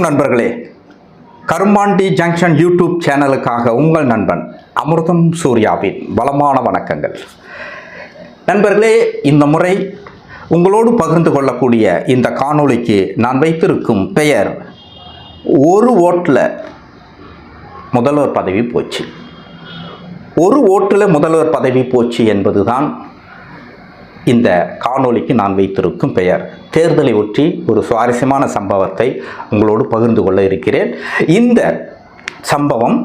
வணக்கம் நண்பர்களே. Karumandi junction YouTube சேனலுக்காக உங்கள் நண்பன் அமிர்தம் சூர்யாவின் வளமான வணக்கங்கள். நண்பர்களே இந்த முறை உங்களோடு பகிர்ந்து கொள்ளக்கூடிய இந்த காணொளிக்கு நான் வைத்திருக்கும் பெயர் ஒரு ஓட்டில் முதல்வர் பதவி போச்சு. ஒரு ஓட்டில் முதல்வர் பதவி போச்சு என்பதுதான் இந்த காணொளிக்கு நான் வைத்திருக்கும் பெயர். தேர்தலை ஒற்றி ஒரு சுவாரஸ்யமான சம்பவத்தை உங்களோடு பகிர்ந்து கொள்ள இருக்கிறேன். இந்த சம்பவம்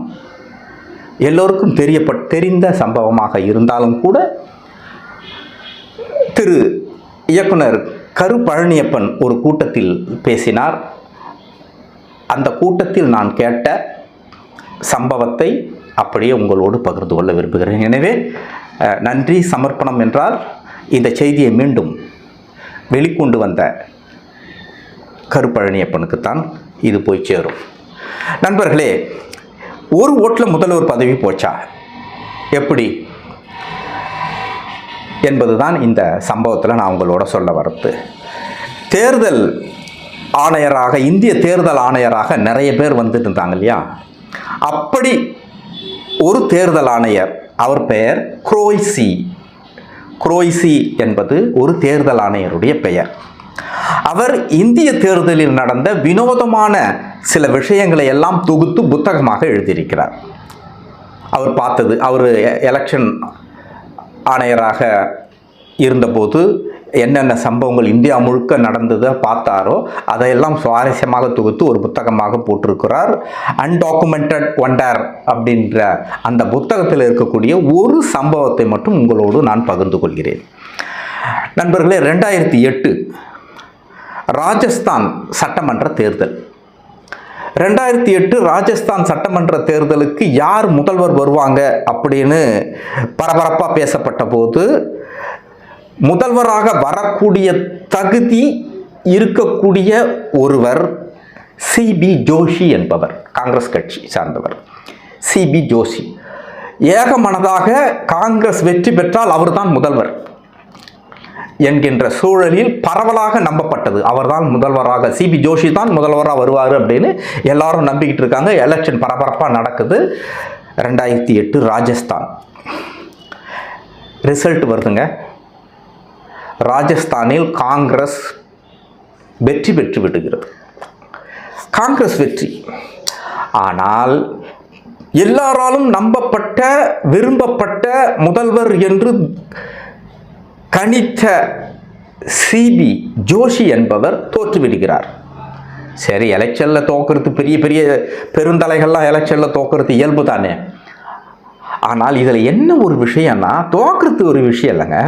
எல்லோருக்கும் தெரியப்பட் தெரிந்த சம்பவமாக இருந்தாலும் கூட திரு இயக்குனர் கரு பழனியப்பன் ஒரு கூட்டத்தில் பேசினார். அந்த கூட்டத்தில் நான் கேட்ட சம்பவத்தை அப்படியே உங்களோடு பகிர்ந்து கொள்ள விரும்புகிறேன். எனவே நன்றி சமர்ப்பணம் என்றால் இந்த செய்தியை மீண்டும் வெளிக்கொண்டு வந்த கருப்பழனியப்பனுக்குத்தான் இது போய் சேரும். நண்பர்களே ஒரு ஓட்டில் முதல்வர் பதவி போச்சா? எப்படி? என்பதுதான் இந்த சம்பவத்தில் நான் உங்களோட சொல்ல வரது தேர்தல் ஆணையராக இந்திய தேர்தல் ஆணையராக நிறைய பேர் வந்துட்டு இருந்தாங்க இல்லையா? அப்படி ஒரு தேர்தல் ஆணையர் அவர் பெயர் குரோய்சி. குரோய்சி என்பது ஒரு தேர்தல் ஆணையருடைய பெயர். அவர் இந்திய தேர்தலில் நடந்த வினோதமான சில விஷயங்களை எல்லாம் தொகுத்து புத்தகமாக எழுதியிருக்கிறார். அவர் பார்த்தது அவர் எலெக்ஷன் ஆணையராக இருந்தபோது என்னென்ன சம்பவங்கள் இந்தியா முழுக்க நடந்ததை பார்த்தாரோ அதையெல்லாம் சுவாரஸ்யமாக தொகுத்து ஒரு புத்தகமாக போட்டிருக்கிறார். அன்டாக்குமெண்டட் ஒண்டர் அப்படின்ற அந்த புத்தகத்தில் இருக்கக்கூடிய ஒரு சம்பவத்தை மட்டும் உங்களோடு நான் பகிர்ந்து கொள்கிறேன். நண்பர்களே ரெண்டாயிரத்தி எட்டு ராஜஸ்தான் சட்டமன்ற தேர்தல். ரெண்டாயிரத்தி எட்டு ராஜஸ்தான் சட்டமன்ற தேர்தலுக்கு யார் முதல்வர் வருவாங்க அப்படின்னு பரபரப்பாக பேசப்பட்ட போது முதல்வராக வரக்கூடிய தகுதி இருக்கக்கூடிய ஒருவர் சிபி ஜோஷி என்பவர் காங்கிரஸ் கட்சி சார்ந்தவர். சிபி ஜோஷி. ஏகமனதாக காங்கிரஸ் வெற்றி பெற்றால் அவர்தான் முதல்வர் என்கின்ற சூழலில் பரவலாக நம்பப்பட்டது. அவர்தான் முதல்வராக சிபி ஜோஷி தான் முதல்வராக வருவார் அப்படின்னு எல்லாரும் நம்பிக்கிட்டு இருக்காங்க. எலெக்ஷன் பரபரப்பாக நடக்குது. ரெண்டாயிரத்தி எட்டு ராஜஸ்தான். ரிசல்ட் வருதுங்க. ராஜஸ்தானில் காங்கிரஸ் வெற்றி பெற்று விடுகிறது. காங்கிரஸ் வெற்றி. ஆனால் எல்லாராலும் நம்பப்பட்ட விரும்பப்பட்ட முதல்வர் என்று கணித்த சிபி ஜோஷி என்பவர் தோற்றுவிடுகிறார் சரி எலெக்ஷனில் தோக்கிறது பெரிய பெரிய பெருந்தலைகள்லாம் எலெக்ஷனில் தோக்கிறது இயல்பு தானே. ஆனால் இதில் என்ன ஒரு விஷயம்னா தோக்கிறது ஒரு விஷயம் இல்லைங்க.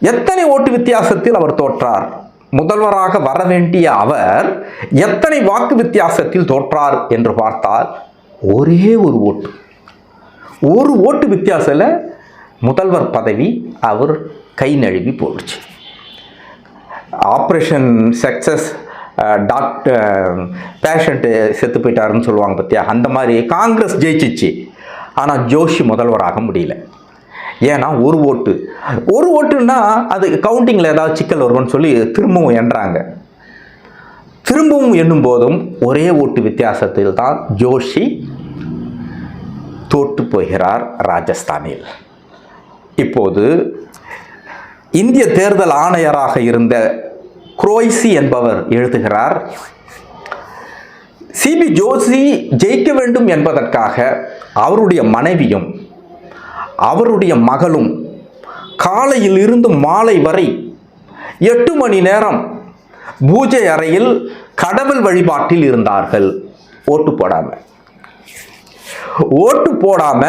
எத்தனை ஓட்டு வித்தியாசத்தில் அவர் தோற்றார்? முதல்வராக வர வேண்டிய அவர் எத்தனை வாக்கு வித்தியாசத்தில் தோற்றார் என்று பார்த்தால் ஒரே ஒரு ஓட்டு. ஒரு ஓட்டு வித்தியாசத்தில் முதல்வர் பதவி அவர் கை நழுவி போயிடுச்சு ஆப்ரேஷன் சக்ஸஸ் டாக்டர் பேஷண்ட்டு செத்து போயிட்டாருன்னு சொல்லுவாங்க பார்த்தியா அந்த மாதிரி காங்கிரஸ் ஜெயிச்சிச்சு. ஆனால் ஜோஷி முதல்வராக முடியல. ஏன்னா ஒரு ஓட்டு. ஒரு ஓட்டுன்னா அது கவுண்டிங்கில் ஏதாவது சிக்கல் வரும்னு சொல்லி திரும்பவும் எண்ணுறாங்க. திரும்பவும் எண்ணும் போதும் ஒரே ஓட்டு வித்தியாசத்தில் தான் ஜோஷி தோற்று போகிறார் ராஜஸ்தானில். இப்போது இந்திய தேர்தல் ஆணையராக இருந்த குரோய்சி என்பவர் எழுதுகிறார் சிபி ஜோஷி ஜெயிக்க வேண்டும் என்பதற்காக அவருடைய மனைவியும் அவருடைய மகளும் காலையில் இருந்து மாலை வரை எட்டு மணி நேரம் பூஜை அறையில் கடவுள் வழிபாட்டில் இருந்தார்கள். ஓட்டு போடாமல் ஓட்டு போடாம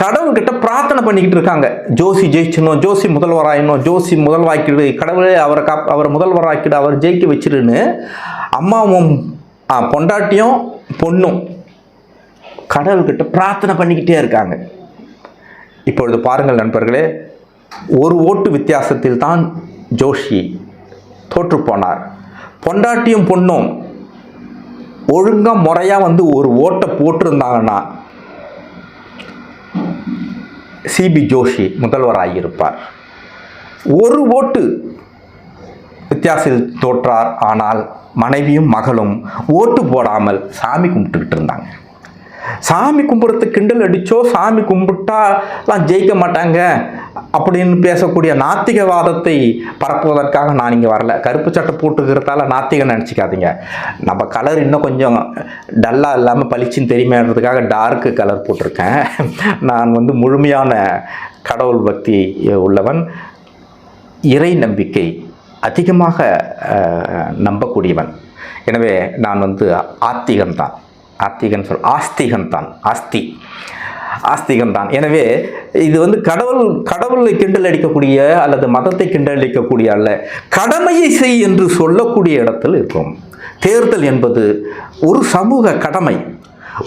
கடவுள்கிட்ட பிரார்த்தனை பண்ணிக்கிட்டு இருக்காங்க. ஜோசி ஜெயிச்சிடணும் ஜோசி முதல்வராயிடணும் ஜோசி முதல்வாக்கிடு கடவுளே அவரை காப் அவரை முதல்வராக்கிடு அவர் ஜெயிக்க வச்சிருன்னு அம்மாவும் பொண்டாட்டியும் பொண்ணும் கடவுள்கிட்ட பிரார்த்தனை பண்ணிக்கிட்டே இருக்காங்க. இப்பொழுது பாருங்கள் நண்பர்களே ஒரு ஓட்டு வித்தியாசத்தில் தான் ஜோஷி தோற்று போனார் பொண்டாட்டியும் பொண்ணும் ஒழுங்காக முறையாக வந்து ஒரு ஓட்டை போட்டிருந்தாங்கன்னா சிபி ஜோஷி முதல்வராகியிருப்பார் ஒரு ஓட்டு வித்தியாசத்தில் தோற்றார் ஆனால் மனைவியும் மகளும் ஓட்டு போடாமல் சாமி கும்பிட்டுக்கிட்டு இருந்தாங்க. சாமி கும்பிட்றது கிண்டல் அடிச்சோ சாமி கும்பிட்டாலாம் ஜெயிக்க மாட்டாங்க அப்படின்னு பேசக்கூடிய நாத்திகவாதத்தை பரப்புவதற்காக நான் இங்கே வரல. கருப்பு சட்டை போட்டுக்கிறதால நாத்திகம் நினச்சிக்காதீங்க. நம்ம கலர் இன்னும் கொஞ்சம் டல்லாக இல்லாமல் பளிச்சுன்னு தெரியுமேன்றதுக்காக டார்க்கு கலர் போட்டிருக்கேன். நான் வந்து முழுமையான கடவுள் பக்தி உள்ளவன். இறை நம்பிக்கை அதிகமாக நம்பக்கூடியவன். எனவே நான் வந்து ஆத்திகன்தான். ஆத்திகன் சொல் ஆஸ்திகன்தான் ஆஸ்தி ஆஸ்திகம்தான் எனவே இது வந்து கடவுள் கடவுளை கிண்டல் அடிக்கக்கூடிய அல்லது மதத்தை கிண்டல் அடிக்கக்கூடிய அல்ல கடமையை செய் என்று சொல்லக்கூடிய இடத்தில் இருக்கும். தேர்தல் என்பது ஒரு சமூக கடமை.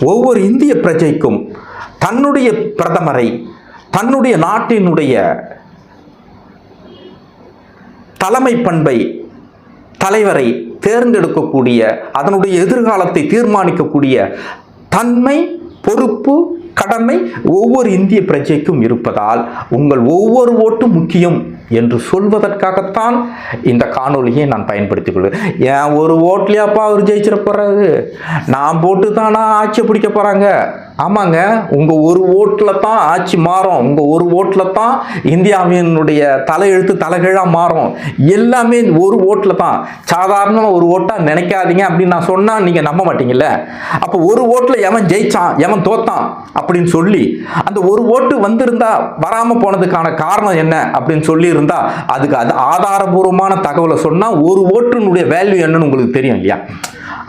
ஒவ்வொரு இந்திய பிரஜைக்கும் தன்னுடைய பிரதமரை தன்னுடைய நாட்டினுடைய தலைமை பண்பை தலைவரை தேர்ந்தெடுக்கக்கூடிய அதனுடைய எதிர்காலத்தை தீர்மானிக்கக்கூடிய தன்மை பொறுப்பு கடமை ஒவ்வொரு இந்திய பிரஜைக்கும் இருப்பதால் உங்கள் ஒவ்வொரு ஓட்டும் முக்கியம் என்று சொல்வதற்காகத்தான் இந்த காணொலியை நான் பயன்படுத்திக் கொள்வேன். ஏன் ஒரு ஓட்லையாப்பா அவர் ஜெயிச்சிட போறாரு? நான் போட்டு தானா ஆட்சி பிடிக்க போறாங்க? ஆமாங்க உங்கள் ஒரு ஓட்டில் தான் ஆட்சி மாறும். உங்கள் ஒரு ஓட்டில் தான் இந்தியாவினுடைய தலையெழுத்து தலைகீழாக மாறும். எல்லாமே ஒரு ஓட்டில் தான். சாதாரண ஒரு ஓட்டாக நினைக்காதீங்க அப்படின்னு நான் சொன்னால் நீங்கள் நம்ப மாட்டீங்கல்ல? அப்போ ஒரு ஓட்டில் எவன் ஜெயிச்சான் எவன் தோத்தான் அப்படின்னு சொல்லி அந்த ஒரு ஓட்டு வந்திருந்தா வராமல் போனதுக்கான காரணம் என்ன அப்படின்னு சொல்லியிருந்தா அதுக்கு அது ஆதாரபூர்வமான தகவலை சொன்னால் ஒரு ஓட்டுனுடைய வேல்யூ என்னன்னு உங்களுக்கு தெரியும் இல்லையா?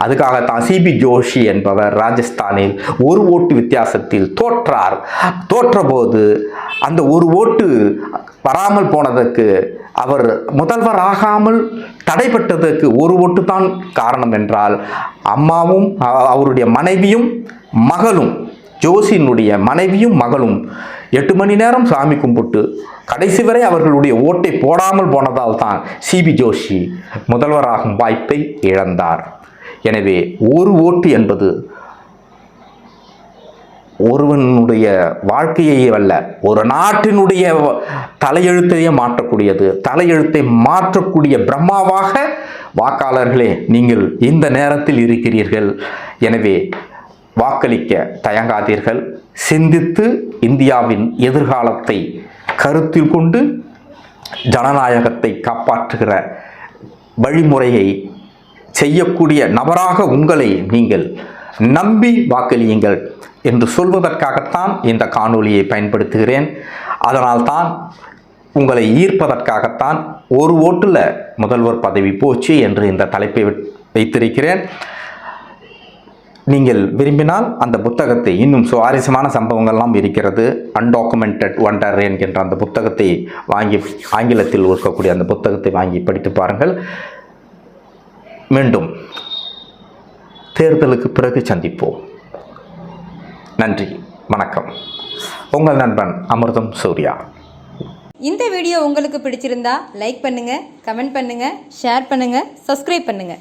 அதுக்காகத்தான் சிபி ஜோஷி என்பவர் ராஜஸ்தானில் ஒரு ஓட்டு வித்தியாசத்தில் தோற்றார். தோற்றபோது அந்த ஒரு ஓட்டு வராமல் போனதற்கு அவர் முதல்வர் ஆகாமல் தடைப்பட்டதற்கு ஒரு ஓட்டு தான் காரணம் என்றால் அம்மாவும் அவருடைய மனைவியும் மகளும் ஜோஷியினுடைய மனைவியும் மகளும் எட்டு மணி நேரம் சாமி கும்பிட்டு கடைசி வரை அவர்களுடைய ஓட்டை போடாமல் போனதால் தான் சிபி ஜோஷி முதல்வராகும் வாய்ப்பை இழந்தார். எனவே ஒரு ஓட்டு என்பது ஒருவனுடைய வாழ்க்கையை அல்ல ஒரு நாட்டினுடைய தலையெழுத்தையே மாற்றக்கூடியது தலையெழுத்தை மாற்றக்கூடிய பிரம்மாவாக வாக்காளர்களே நீங்கள் இந்த நேரத்தில் இருக்கிறீர்கள். எனவே வாக்களிக்க தயங்காதீர்கள். சிந்தித்து இந்தியாவின் எதிர்காலத்தை கருத்தில் கொண்டு ஜனநாயகத்தை காப்பாற்றுகிற வழிமுறையை செய்யக்கூடிய நபராக உங்களை நீங்கள் நம்பி வாக்களியுங்கள் என்று சொல்வதற்காகத்தான் இந்த காணொளியை பயன்படுத்துகிறேன். அதனால்தான் உங்களை ஈர்ப்பதற்காகத்தான் ஒரு ஓட்டில் முதல்வர் பதவி போச்சு என்று இந்த தலைப்பை வை- வைத்திருக்கிறேன். நீங்கள் விரும்பினால் அந்த புத்தகத்தை இன்னும் சுவாரஸ்யமான சம்பவங்கள்லாம் இருக்கிறது. அன்டாக்குமெண்டட் ஒண்டர் என்கின்ற அந்த புத்தகத்தை வாங்கி ஆங்கிலத்தில் இருக்கக்கூடிய அந்த புத்தகத்தை வாங்கி படித்து பாருங்கள். மீண்டும் தேர்தலுக்கு பிறகு சந்திப்போம். நன்றி வணக்கம். உங்கள் நண்பன் அமிர்தம் சூர்யா. இந்த வீடியோ உங்களுக்கு பிடிச்சிருந்தா லைக் பண்ணுங்க கமெண்ட் பண்ணுங்க ஷேர் பண்ணுங்க சப்ஸ்கிரைப் பண்ணுங்க.